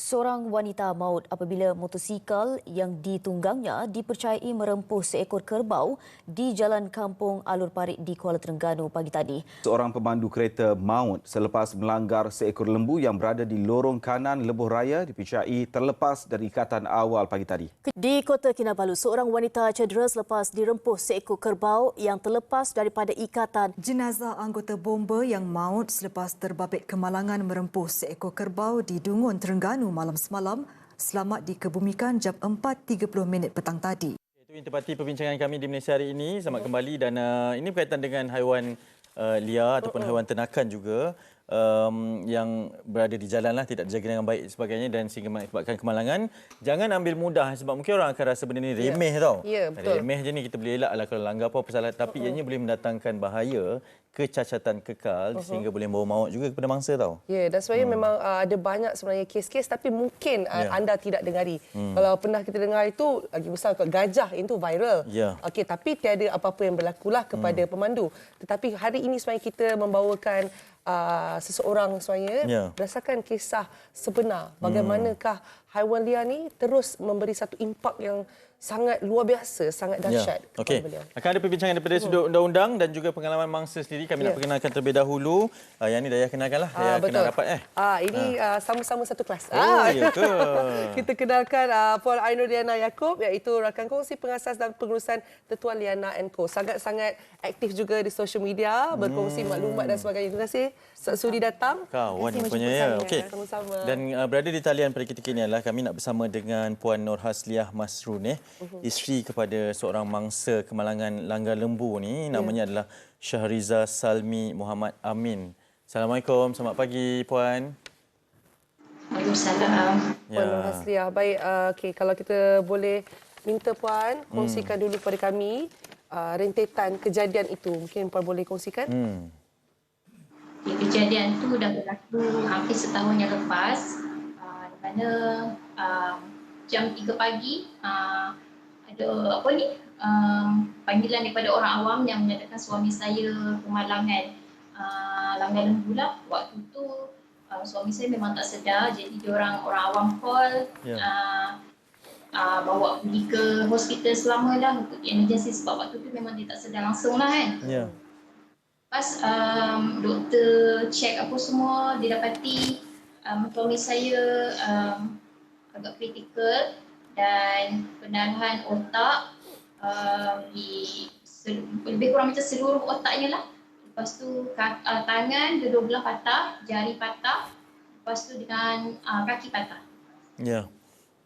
Seorang wanita maut apabila motosikal yang ditunggangnya dipercayai merempuh seekor kerbau di Jalan Kampung Alur Parit di Kuala Terengganu pagi tadi. Seorang pemandu kereta maut selepas melanggar seekor lembu yang berada di lorong kanan lebuh raya dipercayai terlepas dari ikatan awal pagi tadi. Di Kota Kinabalu, seorang wanita cedera selepas dirempuh seekor kerbau yang terlepas daripada ikatan. Jenazah anggota bomba yang maut selepas terbabit kemalangan merempuh seekor kerbau di Dungun, Terengganu malam semalam selamat dikebumikan jam 4.30 minit petang tadi. Itu intipati perbincangan kami di Malaysia hari ini. Selamat kembali dan uh, ini berkaitan dengan haiwan uh, liar ataupun haiwan ternakan juga um, yang berada di jalan lah tidak dijaga dengan baik sebagainya dan sehingga mengakibatkan kemalangan. Jangan ambil mudah sebab mungkin orang akan rasa benda ni remeh yeah. tau. Ya, betul. Remeh je ni kita boleh elak lah kalau langgar apa-apa salah tapi ianya boleh mendatangkan bahaya kecacatan kekal uh-huh. sehingga boleh membawa maut juga kepada mangsa tau. Ya, yeah, dan sebenarnya hmm. memang uh, ada banyak sebenarnya kes-kes tapi mungkin uh, Ya. anda tidak dengari. Hmm. Kalau pernah kita dengar itu lagi besar gajah itu viral. Ya. Okey, tapi tiada apa-apa yang berlakulah kepada hmm. pemandu. Tetapi hari ini sebenarnya kita membawakan uh, seseorang sebenarnya Ya. berdasarkan kisah sebenar bagaimanakah haiwan liar ni terus memberi satu impak yang sangat luar biasa, sangat dahsyat kepada Okey. beliau. Akan ada perbincangan daripada sudut undang-undang dan juga pengalaman mangsa sendiri. Kami nak Ya. perkenalkan terlebih dahulu. Uh, yang ni Dayah kenalkanlah. Dayah Ah, kenal rapat eh. Ah, ini ah. sama-sama satu kelas. Oh, ah. ya ke? Kita kenalkan uh, Puan Ainur Diana Yaakob iaitu rakan kongsi pengasas dan pengurusan Tetua Liana Co. Sangat-sangat aktif juga di social media, berkongsi maklumat dan sebagainya. Terima kasih Ustaz Sudi datang. Kawan rupanya ya. Okey. Sama-sama. Dan uh, berada di talian pada ketika ini adalah kami nak bersama dengan Puan Nur Hasliah Masrun eh, Mhm. isteri kepada seorang mangsa kemalangan langgar lembu ni Ya. namanya adalah Syahriza Salmi Muhammad Amin. Assalamualaikum, selamat pagi Puan. Waalaikumsalam. Puan Nur Hasliah. Baik, uh, okay, kalau kita boleh minta Puan kongsikan Hmm. dulu kepada kami uh, rentetan kejadian itu. Mungkin Puan boleh kongsikan? Hmm. Okay, kejadian tu dah berlaku hampir setahun yang lepas uh, di mana uh, jam 3 pagi uh, ada apa ni um, panggilan daripada orang awam yang menyatakan suami saya kemalangan uh, langgar lembu. Waktu tu uh, suami saya memang tak sedar jadi diorang orang awam call Ya. uh, uh, bawa pergi ke hospital selama lah untuk emergency sebab waktu tu memang dia tak sedar langsung lah kan. Ya. Lepas um, doktor check apa semua, dia dapati um, suami saya um, agak kritikal dan pendarahan otak um, di sel- lebih kurang macam seluruh otaknya lah. Lepas tu ka- uh, tangan kedua belah patah, jari patah. Lepas tu dengan uh, kaki patah. Ya.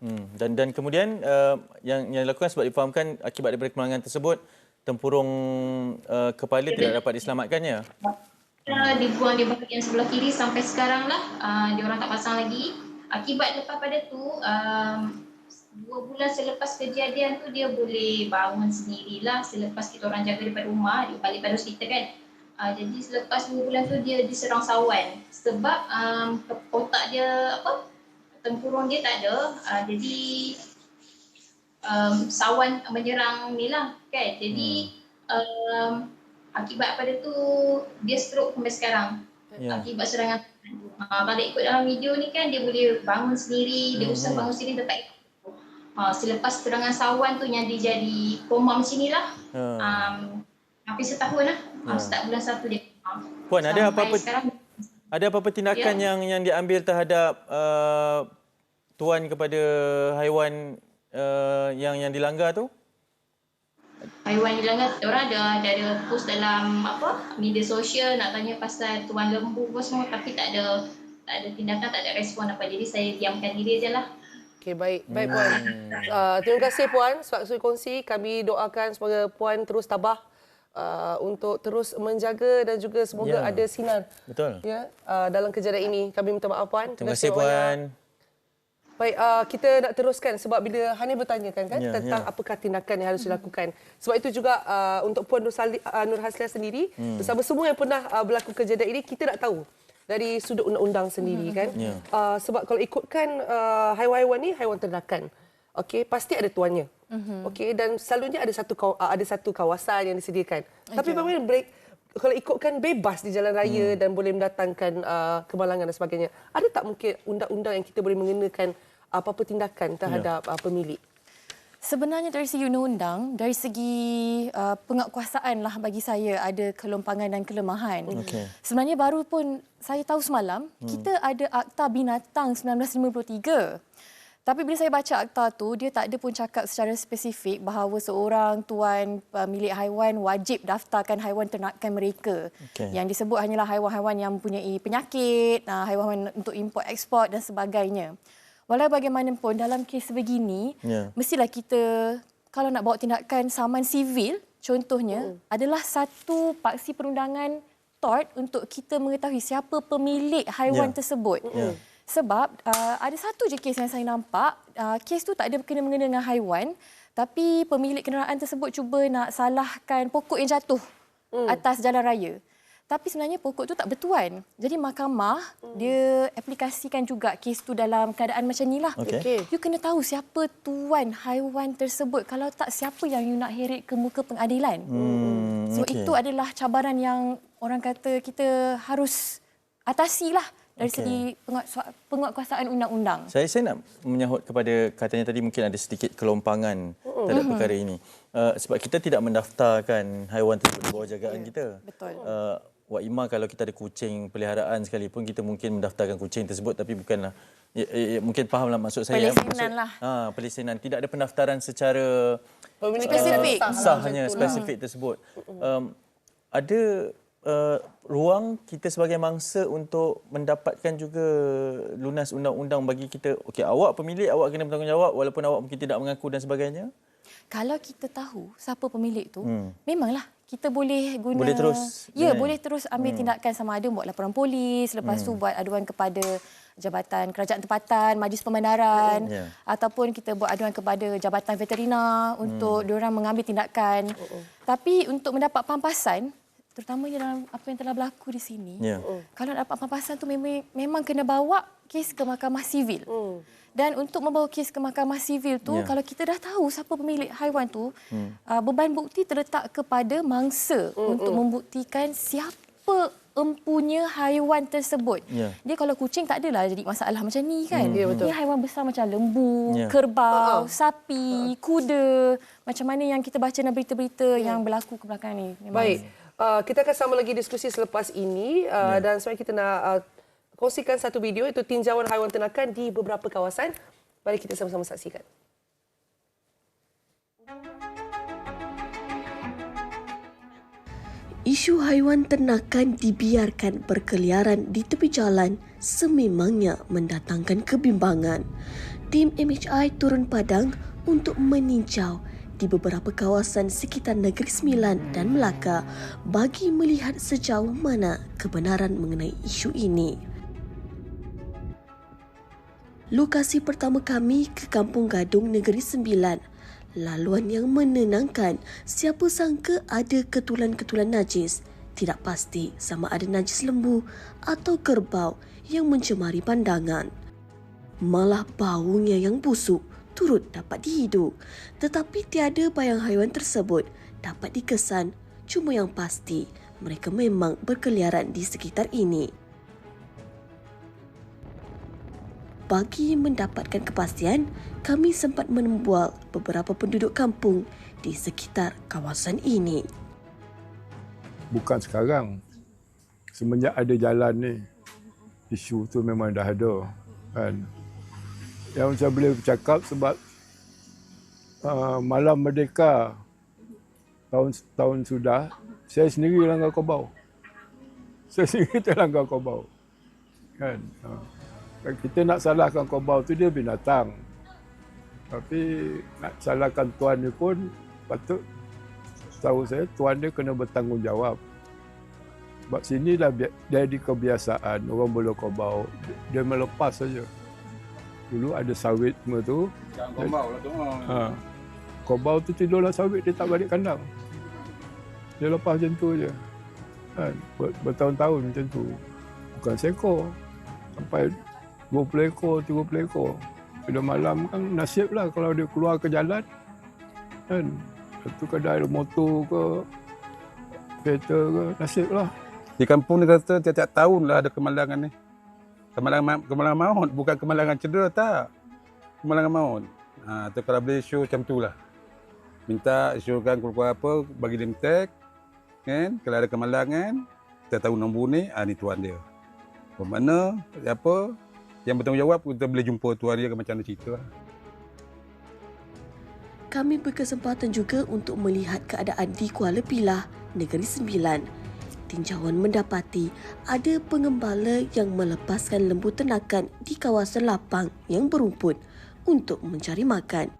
Hmm. Dan dan kemudian uh, yang yang dilakukan sebab difahamkan akibat daripada kemalangan tersebut tempurung uh, kepala tidak dapat diselamatkannya. Uh, dibuang di bahagian sebelah kiri sampai sekarang lah. Uh, dia orang tak pasang lagi. Akibat lepas pada tu, um, dua bulan selepas kejadian tu dia boleh bangun sendirilah selepas kita orang jaga daripada rumah, dia balik pada hospital kan. Uh, jadi selepas dua bulan tu dia diserang sawan. Sebab um, otak dia apa tempurung dia tak ada. Uh, jadi um, sawan menyerang ni lah kan. Jadi um, akibat pada tu dia stroke sampai sekarang. Ya. akibat serangan uh, ikut dalam video ni kan dia boleh bangun sendiri. Dia usaha bangun sendiri tetap uh, selepas serangan sawan tu yang dia jadi koma macam ni lah Ha. um, hampir setahun lah. Uh, start bulan satu dia. Uh, Puan, ada apa-apa sekarang Ada apa-apa tindakan Ya. yang yang diambil terhadap uh, tuan kepada haiwan uh, yang yang dilanggar tu? haiwan dilanggar orang ada ada ada post dalam apa media sosial nak tanya pasal tuan lembu apa semua tapi tak ada tak ada tindakan tak ada respon apa. Jadi saya diamkan diri je lah Okey, baik. Baik, Puan. Uh, terima kasih, Puan. Sebab sudi kongsi, kami doakan semoga Puan terus tabah uh, untuk terus menjaga dan juga semoga Ya. ada sinar Betul. ya uh, dalam kejadian ini. Kami minta maaf, Puan. Terima kasih banyak. puan. Baik, uh, kita nak teruskan sebab bila Hani bertanyakan kan Ya, tentang ya. apakah tindakan yang harus dilakukan. Sebab itu juga uh, untuk Puan Nur, Sali, uh, Nur Hasliah sendiri, Hmm. bersama semua yang pernah uh, berlaku kejadian ini, kita nak tahu dari sudut undang-undang sendiri kan. Ya. Uh, sebab kalau ikutkan uh, haiwan-haiwan ni, haiwan ternakan. Okey, pasti ada tuannya. Okey, dan selalunya ada satu uh, ada satu kawasan yang disediakan. Tapi bagaimana break kalau ikutkan bebas di jalan raya hmm. dan boleh mendatangkan uh, kemalangan dan sebagainya. Ada tak mungkin undang-undang yang kita boleh mengenakan apa-apa tindakan terhadap ya. uh, pemilik? Sebenarnya dari segi undang-undang, dari segi uh, penguatkuasaan lah bagi saya ada kelompangan dan kelemahan. Okay. Sebenarnya baru pun saya tahu semalam, hmm. kita ada Akta Binatang 1953. Tapi bila saya baca akta tu, dia tak ada pun cakap secara spesifik bahawa seorang tuan pemilik haiwan wajib daftarkan haiwan ternakan mereka. Okay. Yang disebut hanyalah haiwan-haiwan yang mempunyai penyakit, uh, haiwan untuk import ekspor dan sebagainya. Walau bagaimanapun dalam kes begini, yeah. mestilah kita kalau nak bawa tindakan saman sivil, contohnya mm. adalah satu paksi perundangan tort untuk kita mengetahui siapa pemilik haiwan yeah. tersebut. Yeah. Sebab uh, ada satu je kes yang saya nampak, uh, kes tu tak ada kena-mengena dengan haiwan, tapi pemilik kenderaan tersebut cuba nak salahkan pokok yang jatuh hmm. atas jalan raya. Tapi sebenarnya pokok tu tak bertuan. Jadi mahkamah hmm. dia aplikasikan juga kes tu dalam keadaan macam inilah. Okay. You kena tahu siapa tuan haiwan tersebut. Kalau tak siapa yang you nak heret ke muka pengadilan. Hmm. So okay. itu adalah cabaran yang orang kata kita harus atasi lah dari okay. segi penguatkuasaan undang-undang. Saya saya nak menyahut kepada katanya tadi mungkin ada sedikit kelompangan uh-huh. terhadap perkara ini. Uh, sebab kita tidak mendaftarkan haiwan tersebut di bawah jagaan yeah. kita. Betul. Uh, Wak Ima kalau kita ada kucing peliharaan sekalipun kita mungkin mendaftarkan kucing tersebut tapi bukanlah ya, ya, ya, mungkin fahamlah maksud saya. Pelisinan lah. Ha, pelisinan. Tidak ada pendaftaran secara spesifik. Uh, sahnya spesifik tersebut. Um, ada uh, ruang kita sebagai mangsa untuk mendapatkan juga lunas undang-undang bagi kita okey awak pemilik awak kena bertanggungjawab walaupun awak mungkin tidak mengaku dan sebagainya kalau kita tahu siapa pemilik tu hmm. memanglah kita boleh guna boleh terus ya yeah. boleh terus ambil hmm. tindakan sama ada buat laporan polis lepas hmm. tu buat aduan kepada jabatan kerajaan tempatan majlis pembenaran yeah. ataupun kita buat aduan kepada jabatan veterina untuk hmm. diorang mengambil tindakan uh-uh. tapi untuk mendapat pampasan terutamanya dalam apa yang telah berlaku di sini. Yeah. Uh. Kalau dapat pampasan tu memang memang kena bawa kes ke mahkamah sivil. Uh. Dan untuk membawa kes ke mahkamah sivil tu yeah. kalau kita dah tahu siapa pemilik haiwan tu, hmm. uh, beban bukti terletak kepada mangsa uh, untuk uh. membuktikan siapa empunya haiwan tersebut. Yeah. Dia kalau kucing tak adalah jadi masalah macam ni kan. Mm. Yeah, betul. Dia haiwan besar macam lembu, yeah. kerbau, uh-huh. sapi, uh-huh. kuda. Macam mana yang kita baca dalam berita-berita yeah. yang berlaku ke belakang ni. Memang Baik. Uh, kita akan sama lagi diskusi selepas ini uh, yeah. dan sebenarnya kita nak uh, kongsikan satu video itu tinjauan haiwan ternakan di beberapa kawasan. Mari kita sama-sama saksikan. Isu haiwan ternakan dibiarkan berkeliaran di tepi jalan sememangnya mendatangkan kebimbangan. Tim MHI turun padang untuk meninjau di beberapa kawasan sekitar Negeri Sembilan dan Melaka bagi melihat sejauh mana kebenaran mengenai isu ini. Lokasi pertama kami ke Kampung Gadung Negeri Sembilan. Laluan yang menenangkan siapa sangka ada ketulan-ketulan najis. Tidak pasti sama ada najis lembu atau kerbau yang mencemari pandangan. Malah baunya yang busuk turut dapat dihidup. Tetapi tiada bayang haiwan tersebut dapat dikesan. Cuma yang pasti, mereka memang berkeliaran di sekitar ini. Bagi mendapatkan kepastian, kami sempat menembual beberapa penduduk kampung di sekitar kawasan ini. Bukan sekarang. Semenjak ada jalan ni, isu tu memang dah ada. Kan? Yang saya boleh bercakap sebab uh, malam merdeka tahun tahun sudah saya sendiri langgar kobau saya sendiri terlanggar kobau kan? Uh, kita nak salahkan kobau tu dia binatang. Tapi nak salahkan tuan ni pun patut tahu saya tuan dia kena bertanggungjawab. Sebab sini dah jadi kebiasaan orang boleh kobau dia melepas saja dulu ada sawit semua tu. Jangan kobau lah tu. Ha. Kobau tu tidurlah sawit, dia tak balik kandang. Dia lepas macam tu je. Kan? Bertahun-tahun macam tu. Bukan seekor. Sampai 20 ekor, 30 ekor. Bila malam kan nasib lah kalau dia keluar ke jalan. Kan? Itu kadang ada motor ke Kereta ke, nasib lah. Di kampung ni kata tiap-tiap tahun lah ada kemalangan ni. Kemalangan, kemalangan maut, bukan kemalangan cedera, tak. Kemalangan maut. Ha, tu kalau boleh show macam tu lah. Minta showkan keluar apa, bagi dia tag. Kan? Kalau ada kemalangan, kita tahu nombor ni, ha, ni tuan dia. Bermakna, apa, yang bertanggungjawab, kita boleh jumpa tuan dia macam mana cerita lah. Kami berkesempatan juga untuk melihat keadaan di Kuala Pilah, Negeri Sembilan. Tinjauan mendapati ada pengembala yang melepaskan lembu ternakan di kawasan lapang yang berumput untuk mencari makan.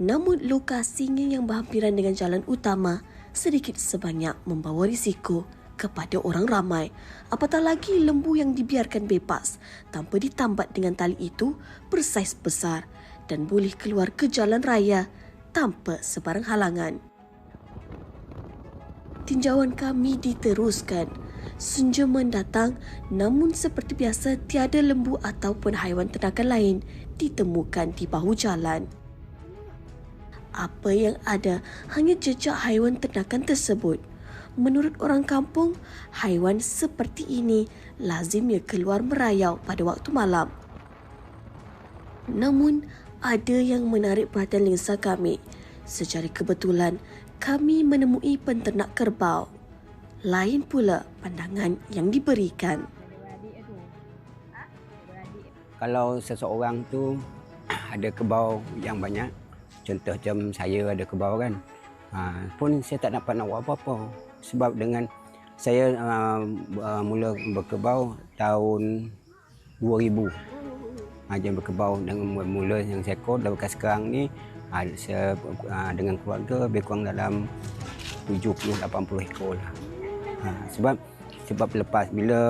Namun lokasinya yang berhampiran dengan jalan utama sedikit sebanyak membawa risiko kepada orang ramai. Apatah lagi lembu yang dibiarkan bebas tanpa ditambat dengan tali itu bersaiz besar dan boleh keluar ke jalan raya tanpa sebarang halangan. Tinjauan kami diteruskan. Senja mendatang, namun seperti biasa tiada lembu ataupun haiwan ternakan lain ditemukan di bahu jalan. Apa yang ada hanya jejak haiwan ternakan tersebut. Menurut orang kampung, haiwan seperti ini lazimnya keluar merayau pada waktu malam. Namun, ada yang menarik perhatian lensa kami. Secara kebetulan, kami menemui penternak kerbau. Lain pula pandangan yang diberikan. Kalau seseorang tu ada kebau yang banyak, contoh macam saya ada kebau kan, ha, pun saya tak dapat nak buat apa-apa. Sebab dengan saya uh, uh, mula berkebau tahun 2000. Ha, jadi berkebau dengan mula yang seekor dan bekas sekarang ni ha, saya, ha, dengan keluarga lebih kurang dalam 70-80 ekor lah. Ha, sebab sebab lepas bila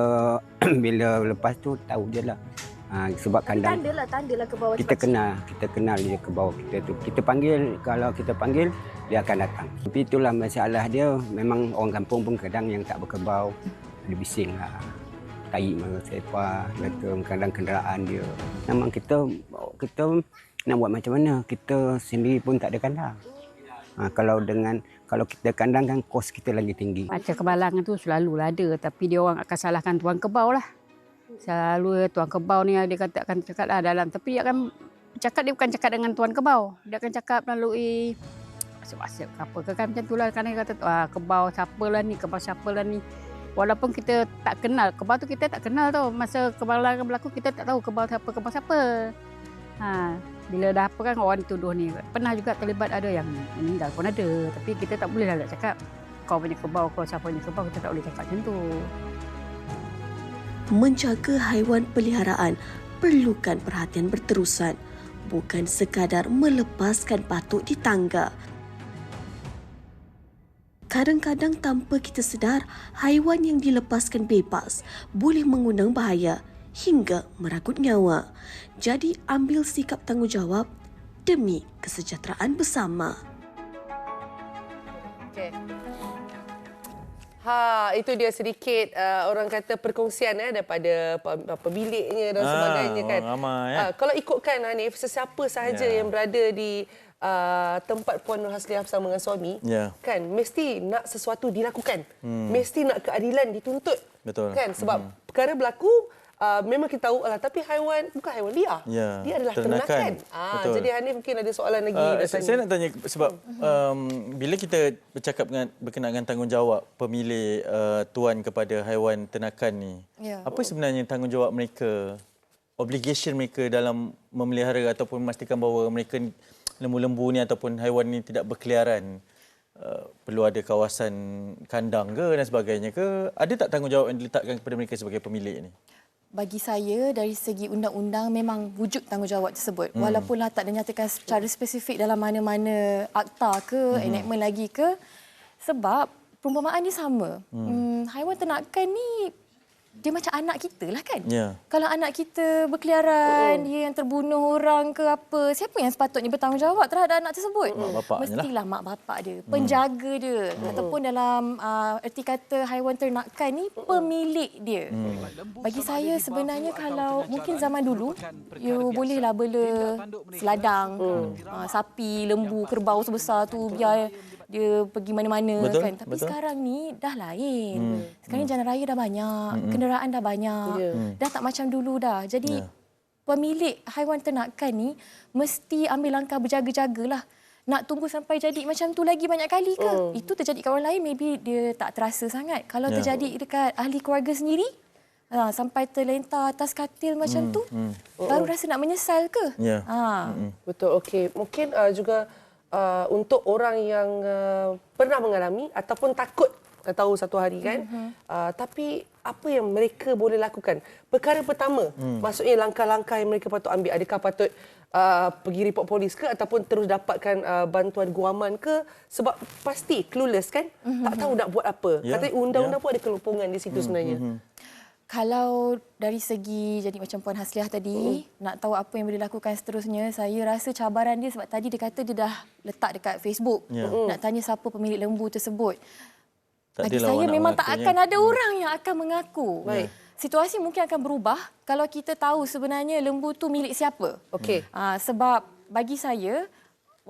bila lepas tu tahu je lah. Ha, sebab kandang Tanda lah, tanda lah ke bawah. kita kenal kita kenal dia ke bawah kita tu kita panggil kalau kita panggil dia akan datang tapi itulah masalah dia memang orang kampung pun kadang yang tak berkebau ada bising lah tahi masa sepa kata kadang kenderaan dia memang kita kita nak buat macam mana kita sendiri pun tak ada kandang. Ha, kalau dengan kalau kita kandang kan kos kita lagi tinggi. Macam kebalangan tu selalu ada tapi dia orang akan salahkan tuan kebau lah. Selalu tuan kebau ni dia kata akan cakap lah dalam. Tapi dia akan cakap dia bukan cakap dengan tuan kebau. Dia akan cakap melalui WhatsApp ke apa ke kan macam tu lah. Kan dia kata ah, kebau siapa lah ni kebau siapa lah ni. Walaupun kita tak kenal kebau tu kita tak kenal tau. Masa kebalangan berlaku kita tak tahu kebau siapa kebau siapa. Ha, bila dah apa kan orang tuduh ni. Pernah juga terlibat ada yang meninggal pun ada tapi kita tak boleh lah nak cakap kau punya kebau kau siapa punya kebau kita tak boleh cakap macam tu. Menjaga haiwan peliharaan perlukan perhatian berterusan, bukan sekadar melepaskan patuk di tangga. Kadang-kadang tanpa kita sedar, haiwan yang dilepaskan bebas boleh mengundang bahaya hingga meragut nyawa. Jadi ambil sikap tanggungjawab demi kesejahteraan bersama. Okay. Ha, itu dia sedikit uh, orang kata perkongsian eh daripada pe- pemiliknya dan Ah, sebagainya kan. ramai, eh. Ah, kalau ikutkan Hanif, sesiapa sahaja Ya. yang berada di uh, tempat Puan Nur Hasliah bersama dengan suami, Ya. kan mesti nak sesuatu dilakukan. Mesti nak keadilan dituntut. Betul. Kan sebab perkara berlaku Uh, memang kita tahu lah tapi haiwan bukan haiwan liar. Ya, Dia adalah ternakan. ternakan. Ah, Betul. jadi Hanif mungkin ada soalan lagi. Uh, saya, saya nak tanya sebab um, bila kita bercakap dengan berkenaan dengan tanggungjawab pemilik uh, tuan kepada haiwan ternakan ni, Ya. apa sebenarnya tanggungjawab mereka, obligation mereka dalam memelihara ataupun memastikan bahawa mereka lembu-lembu ni ataupun haiwan ni tidak berkeliaran? Uh, perlu ada kawasan kandang ke dan sebagainya ke? Ada tak tanggungjawab yang diletakkan kepada mereka sebagai pemilik ni? Bagi saya dari segi undang-undang memang wujud tanggungjawab tersebut. Hmm. Walaupunlah tak dinyatakan secara spesifik dalam mana-mana akta ke, hmm. enactment lagi ke. Sebab perumpamaan ni sama. Hmm. Hmm, haiwan ternakan ni dia macam anak kita lah kan. Ya. Kalau anak kita berkeliaran, dia yang terbunuh orang ke apa, siapa yang sepatutnya bertanggungjawab terhadap anak tersebut? Mak bapak lah. Mestilah mak bapak dia, penjaga dia ataupun dalam uh, erti kata haiwan ternakan ni pemilik dia. Bagi saya sebenarnya kalau mungkin zaman dulu you bolehlah bela seladang, uh, sapi, lembu, kerbau sebesar tu biar dia pergi mana-mana Betul, kan. Tapi betul. sekarang ni dah lain. Hmm, Sekarang ni jalan raya dah banyak, Hmm. kenderaan dah banyak. Ya. Hmm. Dah tak macam dulu dah. Jadi Ya. pemilik haiwan ternakan ni mesti ambil langkah berjaga-jagalah. Nak tunggu sampai jadi macam tu lagi banyak kali ke? Hmm. Itu terjadi kat orang lain maybe dia tak terasa sangat. Kalau Ya. terjadi dekat ahli keluarga sendiri, ha, sampai terlentar atas katil macam Hmm, tu, hmm. baru rasa nak menyesal ke? Ya. Ha. Betul, okey. Mungkin uh, juga uh, untuk orang yang uh, pernah mengalami ataupun takut tahu satu hari kan. Mhm. Uh, tapi apa yang mereka boleh lakukan? Perkara pertama, Hmm. maksudnya langkah-langkah yang mereka patut ambil. Adakah patut uh, pergi report polis ke ataupun terus dapatkan uh, bantuan guaman ke? Sebab pasti clueless kan? Tak tahu nak buat apa. Ya, Katanya undang-undang ya. pun ada kelompongan di situ sebenarnya. Mhm. Kalau dari segi jadi macam Puan Hasliah tadi, Mm. nak tahu apa yang boleh lakukan seterusnya, saya rasa cabaran dia sebab tadi dia kata dia dah letak dekat Facebook. Ya. Nak tanya siapa pemilik lembu tersebut. Tak Bagi saya memang tak akan ada orang yang akan mengaku. Baik. Situasi mungkin akan berubah kalau kita tahu sebenarnya lembu tu milik siapa. Okey. Ah, sebab bagi saya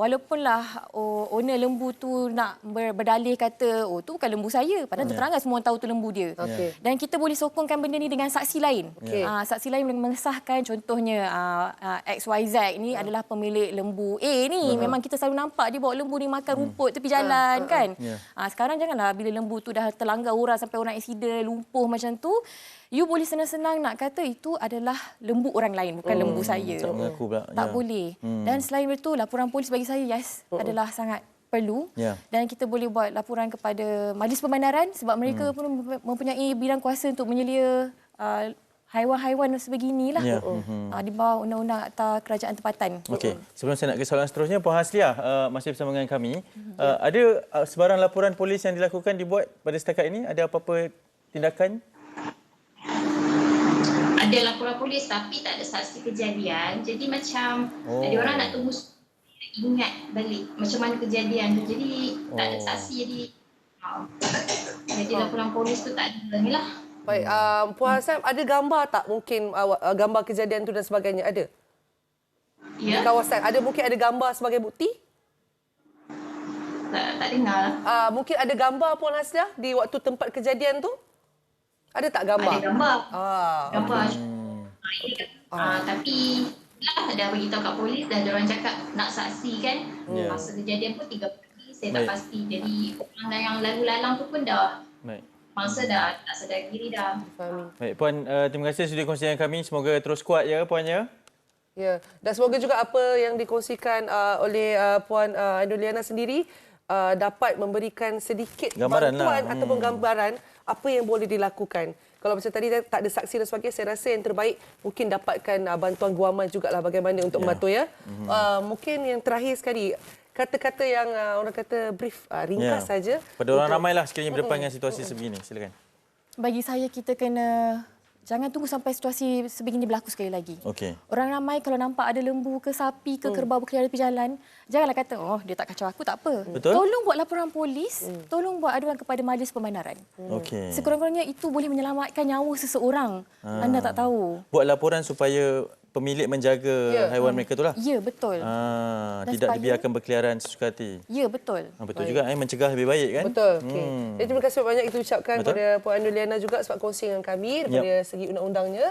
walaupunlah oh, owner lembu tu nak ber, berdalih kata oh tu bukan lembu saya padahal Ya. terang semua orang tahu tu lembu dia. Okey. Dan kita boleh sokongkan benda ni dengan saksi lain. Okey. Ah, saksi lain boleh mengesahkan contohnya ah, ah, XYZ ni adalah pemilik lembu A ni. Memang kita selalu nampak dia bawa lembu ni makan rumput tepi jalan kan. Ya. Ah, sekarang janganlah bila lembu tu dah terlanggar orang sampai orang accident, lumpuh macam tu, you boleh senang-senang nak kata itu adalah lembu orang lain bukan Hmm, lembu saya. Tak mengaku pula. Tak Ya. boleh. Hmm. Dan selain itu laporan polis bagi saya yes adalah sangat perlu Ya. dan kita boleh buat laporan kepada majlis pembandaran sebab mereka Hmm. pun mempunyai bidang kuasa untuk menyelia uh, haiwan-haiwan sebeginilah. Ya. Mhm. Uh, di bawah undang-undang Akta Kerajaan Tempatan. Okey, sebelum saya nak ke soalan seterusnya, Puan Hasliah uh, masih bersama dengan kami. Uh, ada uh, sebarang laporan polis yang dilakukan dibuat pada setakat ini? Ada apa-apa tindakan? Ada laporan polis tapi tak ada saksi kejadian. Jadi macam Oh. oh. ada orang nak tunggu ingat balik macam mana kejadian tu. Jadi tak ada Oh. saksi jadi uh, jadi laporan polis tu tak ada ni lah. Baik, um, Puan Hassan, ada gambar tak mungkin uh, uh, gambar kejadian tu dan sebagainya? Ada? Di Ya, kawasan. Ada mungkin ada gambar sebagai bukti? tak, tak dengar lah. Uh, mungkin ada gambar Puan Hasliah di waktu tempat kejadian tu? Ada tak gambar? Ada gambar. Ah, Gambar. Hmm. Ah, tapi lah dah bagi tahu kat polis dah orang cakap nak saksi kan. Ya. Masa kejadian pun tiga pagi saya Baik. tak pasti. Jadi orang yang lalu lalang tu pun dah Baik. masa dah tak sedar diri dah. Fahami. Baik, Puan, uh, terima kasih sudah kongsi dengan kami. Semoga terus kuat ya, Puan ya. Ya, dan semoga juga apa yang dikongsikan uh, oleh uh, Puan uh, Indoliana sendiri uh, dapat memberikan sedikit Gambaran lah. bantuan Hmm. ataupun gambaran apa yang boleh dilakukan. Kalau macam tadi tak ada saksi dan sebagainya, saya rasa yang terbaik mungkin dapatkan uh, bantuan guaman jugalah bagaimana untuk Ya. membantu ya. Mhm. Uh, mungkin yang terakhir sekali, kata-kata yang uh, orang kata brief, uh, ringkas Ya. saja. Pada orang untuk- ramailah sekiranya berdepan dengan situasi sebegini. Silakan. Bagi saya kita kena jangan tunggu sampai situasi sebegini berlaku sekali lagi. Okey. Orang ramai kalau nampak ada lembu ke sapi ke kerbau berkeliaran tepi jalan, janganlah kata, oh dia tak kacau aku, tak apa. Betul. Tolong buat laporan polis, tolong buat aduan kepada majlis pembandaran. Okey. Sekurang-kurangnya itu boleh menyelamatkan nyawa seseorang. Ah. Anda tak tahu. Buat laporan supaya pemilik menjaga Ya. haiwan mereka itulah. Ya, betul. Ah, Dan tidak supaya- dibiarkan berkeliaran sesuka hati. Ya, betul. Ah, betul juga eh mencegah lebih baik kan? Betul. Okay. Hmm. Jadi terima kasih banyak itu ucapkan Betul. kepada Puan Andoliana juga sebab kongsi dengan kami daripada segi undang-undangnya.